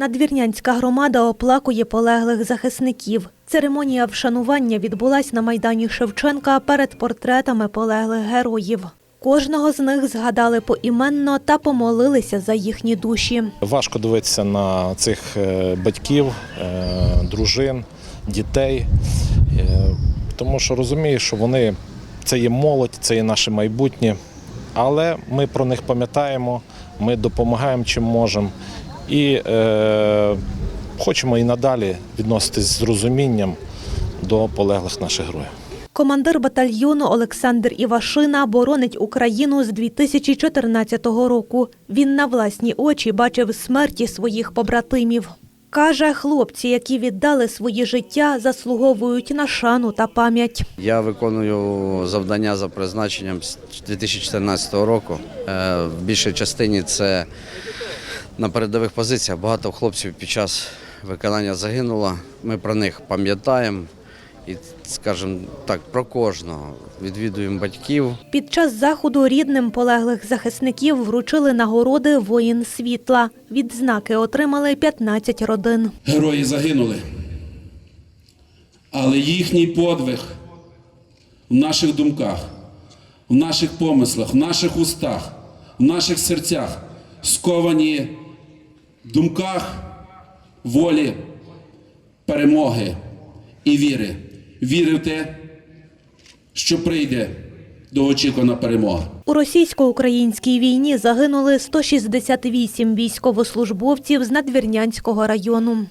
Надвірнянська громада оплакує полеглих захисників. Церемонія вшанування відбулась на майдані Шевченка перед портретами полеглих героїв. Кожного з них згадали поіменно та помолилися за їхні душі. Важко дивитися на цих е, батьків, е, дружин, дітей, е, тому що розумію, що вони це є молодь, це є наше майбутнє. Але ми про них пам'ятаємо, ми допомагаємо чим можемо і е, хочемо і надалі відноситись з розумінням до полеглих наших героїв. Командир батальйону Олександр Івашина боронить Україну з 2014 року. Він на власні очі бачив смерті своїх побратимів. Каже, хлопці, які віддали свої життя, заслуговують на шану та пам'ять. Я виконую завдання за призначенням з 2014 року. Е, В більшій частині це на передових позиціях. Багато хлопців під час виконання загинуло. Ми про них пам'ятаємо і, скажімо так, про кожного. Відвідуємо батьків. Під час заходу рідним полеглих захисників вручили нагороди воїн світла. Відзнаки отримали 15 родин. Герої загинули. Але їхній подвиг в наших думках, в наших помислах, в наших устах, в наших серцях сковані думках волі, перемоги і віри. Віри в те, що прийде до очікувана перемога. У російсько-українській війні загинули 168 військовослужбовців з Надвірнянського району.